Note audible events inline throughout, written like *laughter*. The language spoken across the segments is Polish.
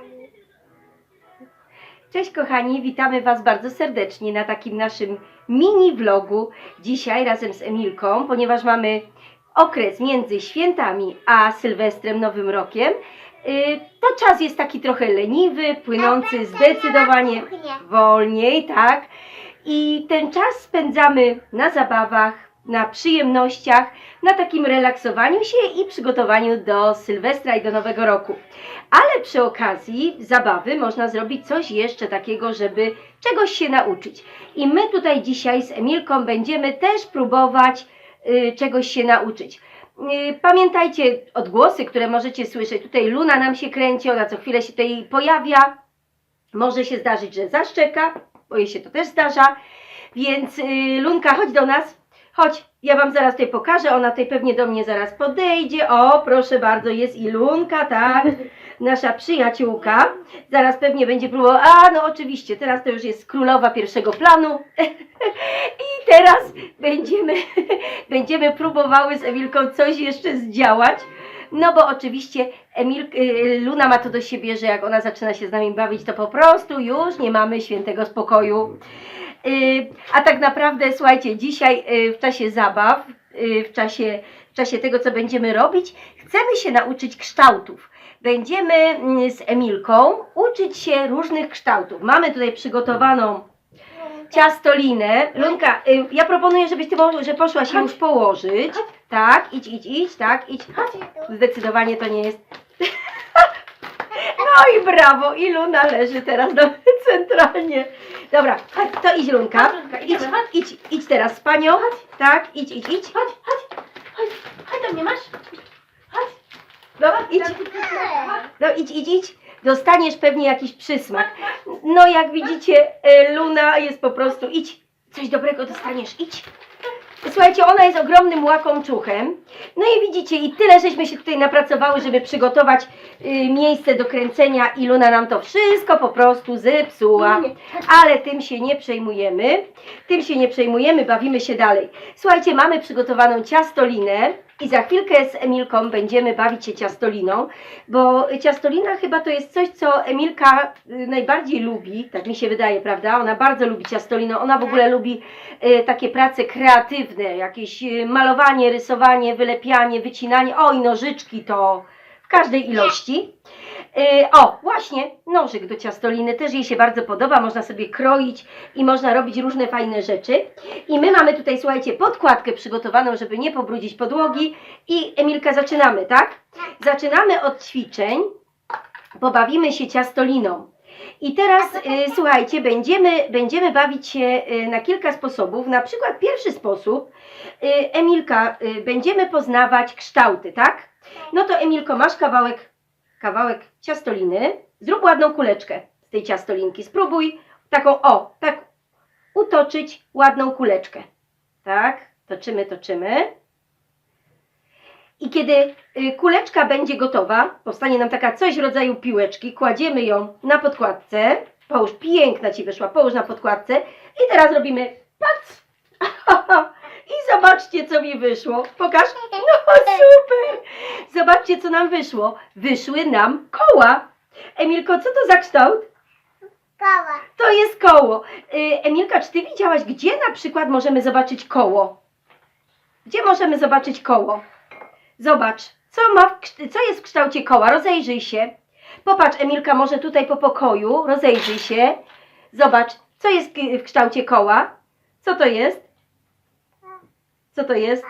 kochani. Cześć kochani, witamy Was bardzo serdecznie na takim naszym mini vlogu. Dzisiaj razem z Emilką, ponieważ mamy okres między świętami a Sylwestrem, Nowym Rokiem. y, To czas jest taki trochę leniwy, płynący zdecydowanie Kuchnię. wolniej, tak? I ten czas spędzamy na zabawach, na przyjemnościach, na takim relaksowaniu się i przygotowaniu do Sylwestra i do Nowego Roku. Ale przy okazji zabawy można zrobić coś jeszcze takiego, żeby czegoś się nauczyć. I my tutaj dzisiaj z Emilką będziemy też próbować y, czegoś się nauczyć. Y, Pamiętajcie odgłosy, które możecie słyszeć. Tutaj Luna nam się kręci, ona co chwilę się tutaj pojawia. Może się zdarzyć, że zaszczeka, bo jej się to też zdarza. Więc y, Lunka, chodź do nas. Chodź, ja Wam zaraz tutaj pokażę. Ona tutaj pewnie do mnie zaraz podejdzie. O, proszę bardzo, jest i Lunka, tak? Nasza przyjaciółka. Zaraz pewnie będzie próbowała. A, no oczywiście, teraz to już jest królowa pierwszego planu. *laughs* I teraz będziemy, *laughs* będziemy próbowały z Emilką coś jeszcze zdziałać. No bo oczywiście Emil, y, Luna ma to do siebie, że jak ona zaczyna się z nami bawić, to po prostu już nie mamy świętego spokoju. Y, A tak naprawdę, słuchajcie, dzisiaj y, w czasie zabaw, y, w czasie, w czasie tego, co będziemy robić, chcemy się nauczyć kształtów. Będziemy mm, z Emilką uczyć się różnych kształtów. Mamy tutaj przygotowaną ciastolinę. Lunka, ja proponuję, żebyś ty mo- że poszła się już położyć. Tak, idź, idź, idź, tak, idź. Zdecydowanie to nie jest. *laughs* No i brawo, i Luna leży teraz no, *laughs* centralnie. Dobra, chodź, to idź Lunka. Chodź, Lunka, Idź, idziemy, chodź. idź, idź teraz z panią. Tak, idź, idź, idź. Chodź, chodź, chodź, chodź do mnie, masz? Chodź. No, idź, no idź, idź, idź. Dostaniesz pewnie jakiś przysmak. No jak widzicie, e, Luna jest po prostu, idź, coś dobrego dostaniesz, idź. Słuchajcie, ona jest ogromnym łakomczuchem. No i widzicie, i tyle żeśmy się tutaj napracowały, żeby przygotować y, miejsce do kręcenia i Luna nam to wszystko po prostu zepsuła. Ale tym się nie przejmujemy. Tym się nie przejmujemy, bawimy się dalej. Słuchajcie, mamy przygotowaną ciastolinę i za chwilkę z Emilką będziemy bawić się ciastoliną, bo ciastolina chyba to jest coś, co Emilka y, najbardziej lubi, tak mi się wydaje, prawda? Ona bardzo lubi ciastolinę, ona w ogóle lubi y, takie prace kreatywne, jakieś y, malowanie, rysowanie, wylepianie, wycinanie, oj, nożyczki to w każdej ilości. Y, O, właśnie, nożyk do ciastoliny też jej się bardzo podoba, można sobie kroić i można robić różne fajne rzeczy. I my mamy tutaj, słuchajcie, podkładkę przygotowaną, żeby nie pobrudzić podłogi. I Emilka, zaczynamy, tak? Zaczynamy od ćwiczeń, pobawimy się ciastoliną. I teraz, y, słuchajcie, będziemy, będziemy bawić się y, na kilka sposobów. Na przykład pierwszy sposób, y, Emilka, y, będziemy poznawać kształty, tak? No to Emilko, masz kawałek, kawałek ciastoliny. Zrób ładną kuleczkę z tej ciastolinki. Spróbuj taką, o, tak utoczyć ładną kuleczkę. Tak, toczymy, toczymy. I kiedy y, kuleczka będzie gotowa, powstanie nam taka coś w rodzaju piłeczki, kładziemy ją na podkładce. Połóż, piękna Ci wyszła, połóż na podkładce. I teraz robimy pac. *laughs* I zobaczcie, co mi wyszło. Pokaż. No super. Zobaczcie, co nam wyszło. Wyszły nam koła. Emilko, co to za kształt? Koła. To jest koło. Y, Emilka, czy ty widziałaś, gdzie na przykład możemy zobaczyć koło? Gdzie możemy zobaczyć koło? Zobacz, co, ma w, co jest w kształcie koła. Rozejrzyj się. Popatrz, Emilka, może tutaj po pokoju. Rozejrzyj się. Zobacz, co jest k- w kształcie koła. Co to jest? Co to jest?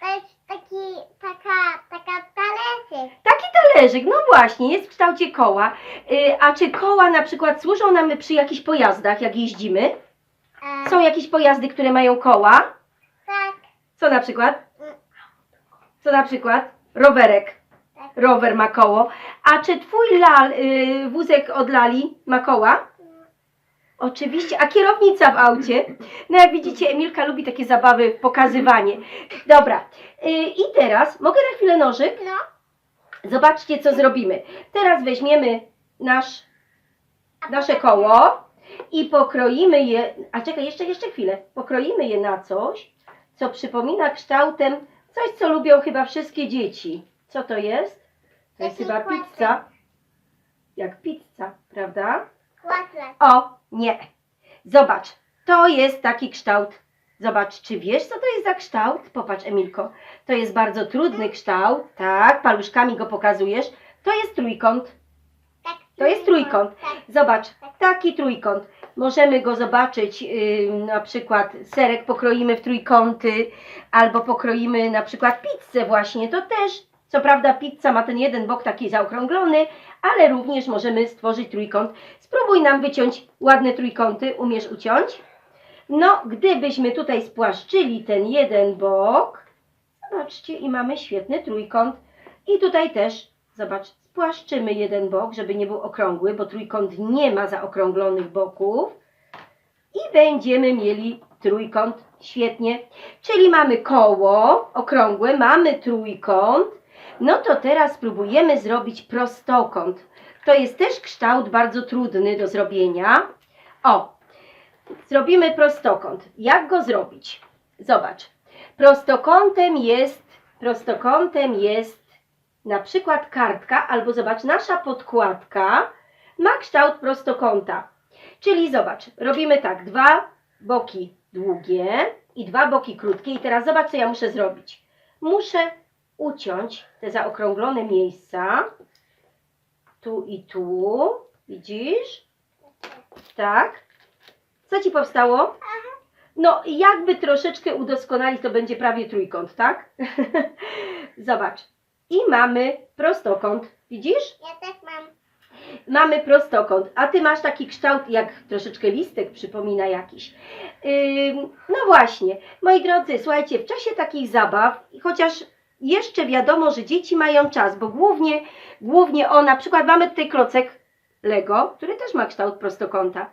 To jest taki, taka, taka talerzyk. Taki talerzyk, no właśnie, jest w kształcie koła. Y, a czy koła na przykład służą nam przy jakichś pojazdach, jak jeździmy? E, Są jakieś pojazdy, które mają koła? Tak. Co na przykład? Co na przykład? Rowerek. Rower ma koło. A czy twój lal, y, wózek od lali ma koła? Oczywiście. A kierownica w aucie? No jak widzicie, Emilka lubi takie zabawy, pokazywanie. Dobra. Y, I teraz, mogę na chwilę nożyk? No. Zobaczcie, co zrobimy. Teraz weźmiemy nasz, nasze koło i pokroimy je. A czekaj, jeszcze, jeszcze chwilę. Pokroimy je na coś, co przypomina kształtem coś, co lubią chyba wszystkie dzieci. Co to jest? To jest chyba pizza. jak pizza, prawda? Kwadrat. O, nie. Zobacz, to jest taki kształt. Zobacz, czy wiesz, co to jest za kształt? Popatrz, Emilko. To jest bardzo trudny kształt. Tak, paluszkami go pokazujesz. To jest trójkąt. Tak, To jest trójkąt. Tak. Zobacz, taki trójkąt. Możemy go zobaczyć, yy, na przykład serek pokroimy w trójkąty, albo pokroimy na przykład pizzę właśnie. To też, co prawda pizza ma ten jeden bok taki zaokrąglony, ale również możemy stworzyć trójkąt. Spróbuj nam wyciąć ładne trójkąty. Umiesz uciąć? No, gdybyśmy tutaj spłaszczyli ten jeden bok, zobaczcie, i mamy świetny trójkąt. I tutaj też, zobacz, spłaszczymy jeden bok, żeby nie był okrągły, bo trójkąt nie ma zaokrąglonych boków. I będziemy mieli trójkąt. Świetnie. Czyli mamy koło okrągłe, mamy trójkąt. No to teraz spróbujemy zrobić prostokąt. To jest też kształt bardzo trudny do zrobienia. O, zrobimy prostokąt. Jak go zrobić? Zobacz. Prostokątem jest, prostokątem jest na przykład kartka, albo zobacz, nasza podkładka ma kształt prostokąta. Czyli zobacz, robimy tak, dwa boki długie i dwa boki krótkie. I teraz zobacz, co ja muszę zrobić. Muszę uciąć te zaokrąglone miejsca. Tu i tu. Widzisz? Tak. Co ci powstało? No, jakby troszeczkę udoskonalić, to będzie prawie trójkąt, tak? *laughs* Zobacz. I mamy prostokąt. Widzisz? Ja też mam. Mamy prostokąt, a ty masz taki kształt, jak troszeczkę listek przypomina jakiś. Ym, no właśnie, moi drodzy, słuchajcie, w czasie takich zabaw, chociaż jeszcze wiadomo, że dzieci mają czas, bo głównie, głównie o, na przykład mamy tutaj klocek Lego, który też ma kształt prostokąta.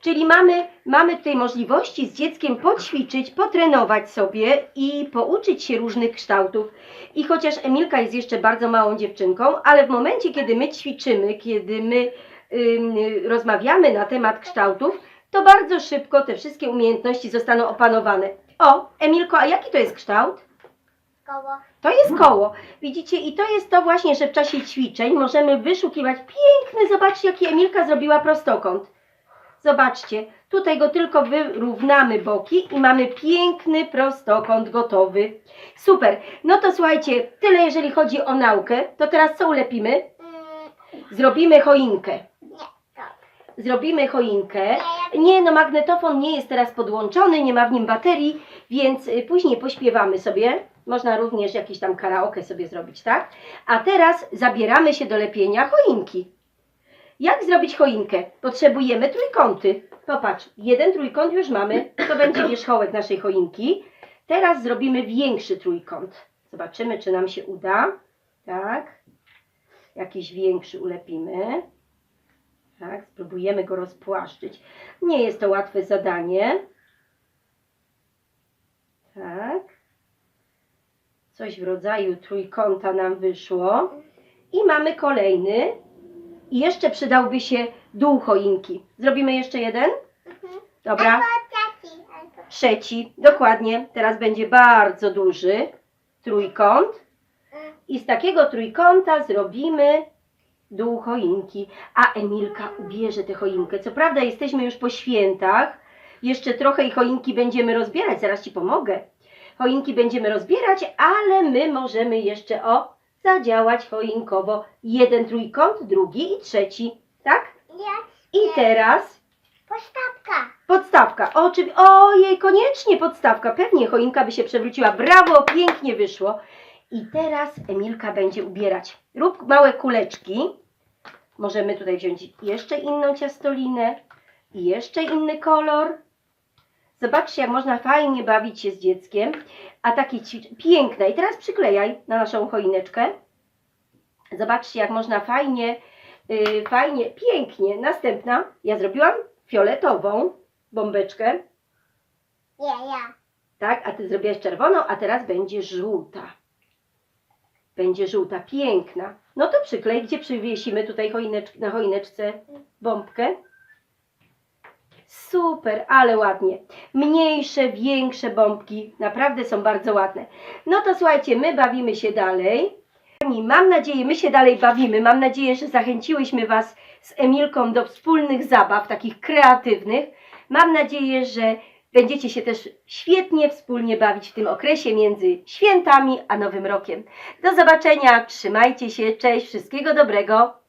Czyli mamy, mamy tutaj możliwości z dzieckiem poćwiczyć, potrenować sobie i pouczyć się różnych kształtów. I chociaż Emilka jest jeszcze bardzo małą dziewczynką, ale w momencie, kiedy my ćwiczymy, kiedy my ym, rozmawiamy na temat kształtów, to bardzo szybko te wszystkie umiejętności zostaną opanowane. O, Emilko, a jaki to jest kształt? Koło. To jest koło. Widzicie, i to jest to właśnie, że w czasie ćwiczeń możemy wyszukiwać piękny, zobaczcie, jaki Emilka zrobiła prostokąt. Zobaczcie, tutaj go tylko wyrównamy boki i mamy piękny prostokąt gotowy. Super. No to słuchajcie, tyle jeżeli chodzi o naukę. To teraz co ulepimy? Mm, Zrobimy choinkę. nie, tak. Zrobimy choinkę. Nie, no magnetofon nie jest teraz podłączony, nie ma w nim baterii, więc y, później pośpiewamy sobie. Można również jakieś tam karaoke sobie zrobić, tak? A teraz zabieramy się do lepienia choinki. Jak zrobić choinkę? Potrzebujemy trójkąty. Popatrz, jeden trójkąt już mamy, to będzie wierzchołek naszej choinki. Teraz zrobimy większy trójkąt. Zobaczymy, czy nam się uda. Tak. Jakiś większy ulepimy. Tak, spróbujemy go rozpłaszczyć. Nie jest to łatwe zadanie. Tak. Coś w rodzaju trójkąta nam wyszło. I mamy kolejny. I jeszcze przydałby się dół choinki. Zrobimy jeszcze jeden? Mhm. Dobra. Trzeci, dokładnie. Teraz będzie bardzo duży trójkąt. I z takiego trójkąta zrobimy dół choinki. A Emilka ubierze tę choinkę. Co prawda jesteśmy już po świętach. Jeszcze trochę i choinki będziemy rozbierać. Zaraz Ci pomogę. Choinki będziemy rozbierać, ale my możemy jeszcze o zadziałać choinkowo. Jeden trójkąt, drugi i trzeci. Tak? I teraz. Podstawka. O, czy... Ojej, koniecznie podstawka. Pewnie choinka by się przewróciła. Brawo, pięknie wyszło. I teraz Emilka będzie ubierać. Rób małe kuleczki. Możemy tutaj wziąć jeszcze inną ciastolinę i jeszcze inny kolor. Zobaczcie, jak można fajnie bawić się z dzieckiem. A takie ćwicz... piękne. I teraz przyklejaj na naszą choineczkę. Zobaczcie, jak można fajnie, yy, fajnie, pięknie. Następna. Ja zrobiłam fioletową bombeczkę, Nie, ja. tak? A ty zrobiłaś czerwoną, a teraz będzie żółta. Będzie żółta, piękna. No to przyklej, gdzie przywiesimy tutaj choinecz, na choineczce bombkę. Super, ale ładnie. Mniejsze, większe bombki, naprawdę są bardzo ładne. No to słuchajcie, my bawimy się dalej. Mam nadzieję, my się dalej bawimy. Mam nadzieję, że zachęciłyśmy Was z Emilką do wspólnych zabaw, takich kreatywnych. Mam nadzieję, że będziecie się też świetnie wspólnie bawić w tym okresie między świętami a Nowym Rokiem. Do zobaczenia, trzymajcie się, cześć, wszystkiego dobrego.